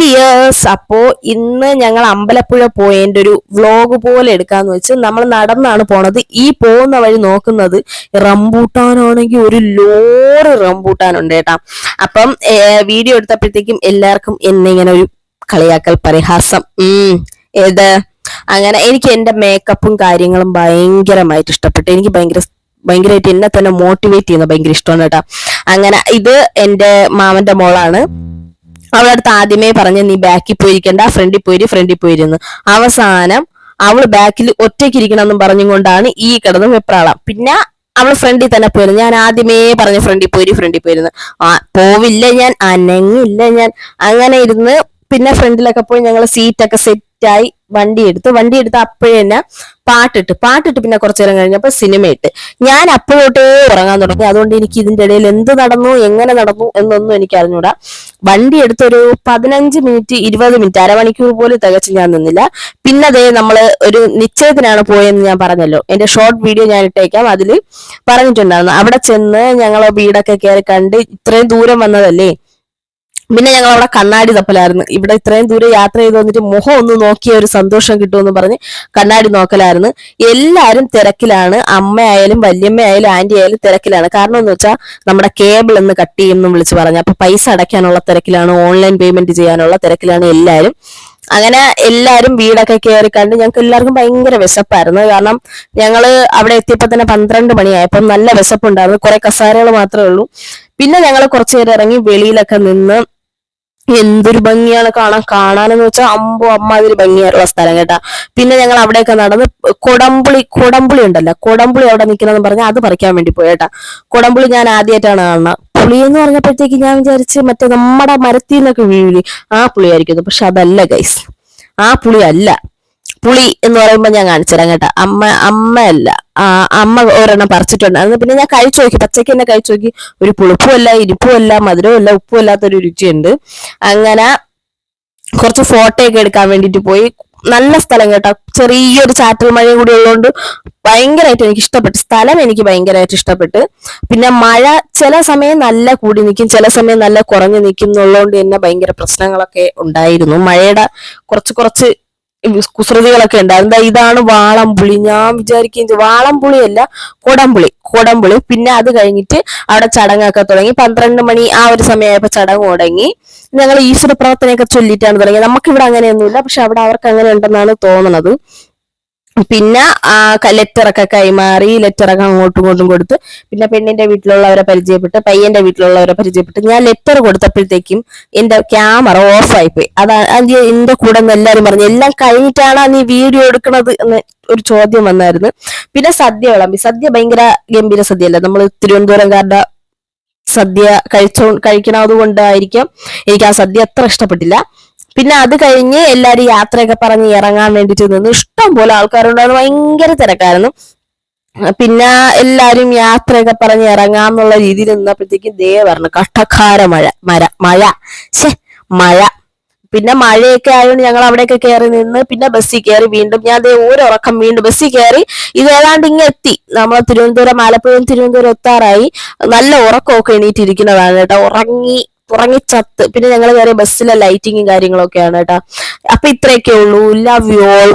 Dears അപ്പോ ഇന്ന് ഞങ്ങൾ അമ്പലപ്പുഴ പോയതിന്റെ ഒരു വ്ലോഗ് പോലെ എടുക്കാന്ന് വെച്ച് നമ്മൾ നടന്നാണ് പോണത്. ഈ പോകുന്ന വഴി നോക്കുന്നത് റംബൂട്ടാനാണെങ്കിൽ ഒരു ലോറ് റംബൂട്ടാനുണ്ട് കേട്ടാ. അപ്പം വീഡിയോ എടുത്തപ്പോഴത്തേക്കും എല്ലാവർക്കും എന്നെ ഇങ്ങനെ ഒരു കളിയാക്കൽ പരിഹാസം ഉം ഏത് അങ്ങനെ എനിക്ക് എന്റെ മേക്കപ്പും കാര്യങ്ങളും ഭയങ്കരമായിട്ട് ഇഷ്ടപ്പെട്ടു. എനിക്ക് ഭയങ്കര ഭയങ്കരമായിട്ട് എന്നെ തന്നെ മോട്ടിവേറ്റ് ചെയ്യുന്ന ഭയങ്കര ഇഷ്ടമാണ് കേട്ടാ. അങ്ങനെ ഇത് എന്റെ മാമന്റെ മോളാണ്. അവളുടെ അടുത്ത് ആദ്യമേ പറഞ്ഞ് നീ ബാക്കിൽ പോയിരിക്കണ്ട ഫ്രണ്ടിൽ പോയിരി ഫ്രണ്ടിൽ പോയിരുന്നു. അവസാനം അവൾ ബാക്കിൽ ഒറ്റയ്ക്ക് ഇരിക്കണം എന്നും പറഞ്ഞുകൊണ്ടാണ് ഈ കിടന്ന് വെപ്രാളം. പിന്നെ അവൾ ഫ്രണ്ടിൽ തന്നെ പോയിരുന്നു. ഞാൻ ആദ്യമേ പറഞ്ഞ ഫ്രണ്ടിൽ പോയിരി ഫ്രണ്ടിൽ പോയിരുന്നു. ആ പോവില്ല ഞാൻ അനങ്ങില്ല ഞാൻ. അങ്ങനെ ഇരുന്ന് പിന്നെ ഫ്രണ്ടിലൊക്കെ പോയി ഞങ്ങൾ സീറ്റൊക്കെ സെറ്റായി വണ്ടി എടുത്ത്. വണ്ടി എടുത്ത് അപ്പോഴേ തന്നെ പാട്ടിട്ട്. പാട്ടിട്ട് പിന്നെ കുറച്ചു നേരം കഴിഞ്ഞപ്പോൾ സിനിമ ഇട്ട്. ഞാൻ അപ്പോഴോട്ടേ ഉറങ്ങാൻ തുടങ്ങി. അതുകൊണ്ട് എനിക്ക് ഇതിന്റെ ഇടയിൽ എന്ത് നടന്നു എങ്ങനെ നടന്നു എന്നൊന്നും എനിക്ക് അറിഞ്ഞൂടാ. വണ്ടി എടുത്തൊരു പതിനഞ്ച് മിനിറ്റ് ഇരുപത് മിനിറ്റ് അരമണിക്കൂർ പോലും തികച്ച് ഞാൻ നിന്നില്ല. പിന്നെ അതേ നമ്മൾ ഒരു നിശ്ചയത്തിനാണ് പോയെന്ന് ഞാൻ പറഞ്ഞല്ലോ. എന്റെ ഷോർട്ട് വീഡിയോ ഞാൻ ഇട്ടേക്കാം. അതിൽ പറഞ്ഞിട്ടുണ്ടായിരുന്നു. അവിടെ ചെന്ന് ഞങ്ങളെ വീടൊക്കെ കയറി കണ്ട് ഇത്രയും ദൂരം വന്നതല്ലേ? പിന്നെ ഞങ്ങൾ അവിടെ കണ്ണാടി തപ്പലായിരുന്നു. ഇവിടെ ഇത്രയും ദൂരെ യാത്ര ചെയ്ത് വന്നിട്ട് മുഖം ഒന്ന് നോക്കിയ ഒരു സന്തോഷം കിട്ടുമെന്ന് പറഞ്ഞ് കണ്ണാടി നോക്കലായിരുന്നു. എല്ലാവരും തിരക്കിലാണ്. അമ്മയായാലും വല്യമ്മയായാലും ആന്റി ആയാലും തിരക്കിലാണ്. കാരണം എന്ന് വെച്ചാൽ നമ്മുടെ കേബിൾ ഒന്ന് കട്ട് ചെയ്യുമെന്ന് വിളിച്ച് പറഞ്ഞു. അപ്പൊ പൈസ അടയ്ക്കാനുള്ള തിരക്കിലാണ്. ഓൺലൈൻ പേയ്മെന്റ് ചെയ്യാനുള്ള തിരക്കിലാണ് എല്ലാവരും അങ്ങനെ എല്ലാവരും വീടൊക്കെ കയറി കണ്ട് ഞങ്ങൾക്ക് എല്ലാവർക്കും ഭയങ്കര വിശപ്പായിരുന്നു. കാരണം ഞങ്ങൾ അവിടെ എത്തിയപ്പോൾ തന്നെ പന്ത്രണ്ട് മണിയായപ്പോൾ നല്ല വിശപ്പുണ്ടായിരുന്നു. കുറെ കസാരകൾ മാത്രമേ ഉള്ളൂ. പിന്നെ ഞങ്ങൾ കുറച്ചു നേരം ഇറങ്ങി വെളിയിലൊക്കെ നിന്ന് എന്തൊരു ഭംഗിയാണ് കാണാൻ. കാണാനെന്ന് വെച്ചാൽ അമ്പോ അമ്മാതിരി ഭംഗിയായിട്ടുള്ള സ്ഥലം കേട്ടാ. പിന്നെ ഞങ്ങൾ അവിടെയൊക്കെ നടന്ന് കൊടംപുളി കൊടംപുളി ഉണ്ടല്ലോ കൊടംപുളി അവിടെ നിൽക്കണമെന്ന് പറഞ്ഞാൽ അത് പറിക്കാൻ വേണ്ടി പോയി കേട്ടാ. കൊടംപുളി ഞാൻ ആദ്യമായിട്ടാണ് കാണുന്നത്. പുളി എന്ന് പറഞ്ഞപ്പോഴത്തേക്ക് ഞാൻ വിചാരിച്ച് മറ്റേ നമ്മുടെ മരത്തിൽ നിന്നൊക്കെ വീഴി ആ പുളിയായിരിക്കുന്നു പക്ഷെ അതല്ല ഗൈസ് ആ പുളി അല്ല. പുളി എന്ന് പറയുമ്പോൾ ഞാൻ കാണിച്ചു തരാം കേട്ടാ. അമ്മ അമ്മയല്ല. അമ്മ ഒരെണ്ണം അന്ന് പിന്നെ ഞാൻ കഴിച്ചു നോക്കി. പച്ചയ്ക്ക് തന്നെ കഴിച്ചു നോക്കി. ഒരു പുളിപ്പുമല്ല ഇരിപ്പുമല്ല മധുരവുമല്ല ഉപ്പുമല്ലാത്തൊരു രുചിയുണ്ട്. അങ്ങനെ കുറച്ച് ഫോട്ടോ ഒക്കെ എടുക്കാൻ വേണ്ടിയിട്ട് പോയി. നല്ല സ്ഥലം കേട്ടോ. ചെറിയൊരു ചാറ്റൽ മഴയും കൂടി ഉള്ളതുകൊണ്ട് ഭയങ്കരമായിട്ട് എനിക്ക് ഇഷ്ടപ്പെട്ടു. സ്ഥലം എനിക്ക് ഭയങ്കരമായിട്ട് ഇഷ്ടപ്പെട്ടു. പിന്നെ മഴ ചില സമയം നല്ല കൂടി നിൽക്കും ചില സമയം നല്ല കുറഞ്ഞു നിൽക്കും എന്നുള്ളതുകൊണ്ട് തന്നെ ഭയങ്കര പ്രശ്നങ്ങളൊക്കെ ഉണ്ടായിരുന്നു. മഴയുടെ കുറച്ച് കുറച്ച് കുസൃതികളൊക്കെ ഉണ്ട്. എന്താ ഇതാണ് വാളംപുളി. ഞാൻ വിചാരിക്കുകയും ചെയ്തു. വാളംപുളിയല്ല കൊടംപുളി. കൊടംപുളി. പിന്നെ അത് കഴിഞ്ഞിട്ട് അവിടെ ചടങ്ങൊക്കെ തുടങ്ങി. പന്ത്രണ്ട് മണി ആ ഒരു സമയമായപ്പോ ചടങ്ങ് തുടങ്ങി. ഞങ്ങൾ ഈശ്വര പ്രാർത്ഥനയൊക്കെ ചൊല്ലിയിട്ടാണ് തുടങ്ങിയത്. നമുക്കിവിടെ അങ്ങനെയൊന്നുമില്ല. പക്ഷെ അവിടെ അവർക്ക് അങ്ങനെ ഉണ്ടെന്നാണ് തോന്നുന്നത് പിന്നെ ആ ലെറ്ററൊക്കെ കൈമാറി ലെറ്ററൊക്കെ അങ്ങോട്ടും ഇങ്ങോട്ടും കൊടുത്ത് പിന്നെ പെണ്ണിന്റെ വീട്ടിലുള്ളവരെ പരിചയപ്പെട്ട് പയ്യന്റെ വീട്ടിലുള്ളവരെ പരിചയപ്പെട്ട് ഞാൻ ലെറ്റർ കൊടുത്തപ്പോഴത്തേക്കും എന്റെ ക്യാമറ ഓഫായിപ്പോയി അതാ എന്റെ കൂടെ എല്ലാരും പറഞ്ഞു എല്ലാം കഴിഞ്ഞിട്ടാണ് നീ വീഡിയോ എടുക്കണത്? എന്ന് ഒരു ചോദ്യം വന്നായിരുന്നു. പിന്നെ സദ്യ വിളമ്പി. സദ്യ ഭയങ്കര ഗംഭീര സദ്യ അല്ല നമ്മൾ തിരുവനന്തപുരംകാരുടെ സദ്യ കഴിച്ചോ കഴിക്കണത് കൊണ്ടായിരിക്കും എനിക്ക് ആ സദ്യ അത്ര ഇഷ്ടപ്പെട്ടില്ല. പിന്നെ അത് കഴിഞ്ഞ് എല്ലാരും യാത്രയൊക്കെ പറഞ്ഞ് ഇറങ്ങാൻ വേണ്ടിട്ട് നിന്ന്. ഇഷ്ടം പോലെ ആൾക്കാരുണ്ടായിരുന്നു. ഭയങ്കര തിരക്കായിരുന്നു. പിന്നെ എല്ലാരും യാത്രയൊക്കെ പറഞ്ഞ് ഇറങ്ങാന്നുള്ള രീതിയിൽ നിന്നപ്പോഴത്തേക്കും ദേ പറഞ്ഞു കട്ടക്കാര മഴ മര മഴ. ശേ മഴ. പിന്നെ മഴയൊക്കെ ആയതുകൊണ്ട് ഞങ്ങൾ അവിടെയൊക്കെ കയറി നിന്ന് പിന്നെ ബസ്സിൽ കയറി വീണ്ടും. ഞാൻ ദേ ഓരോറക്കം വീണ്ടും ബസ്സിൽ കയറി. ഇത് ഏതാണ്ട് ഇങ്ങ് എത്തി. നമ്മൾ തിരുവനന്തപുരം ആലപ്പുഴയും തിരുവനന്തപുരം എത്താറായി. നല്ല ഉറക്കമൊക്കെ എണീറ്റിരിക്കുന്നതാണ് കേട്ടോ. ഉറങ്ങി ഉറങ്ങിച്ചത്ത് പിന്നെ ഞങ്ങൾ കയറിയ ബസ്സിലെ ലൈറ്റിങ്ങും കാര്യങ്ങളൊക്കെയാണ് കേട്ടോ. അപ്പൊ ഇത്രയൊക്കെ ഉള്ളൂ ലവ് യു ഓൾ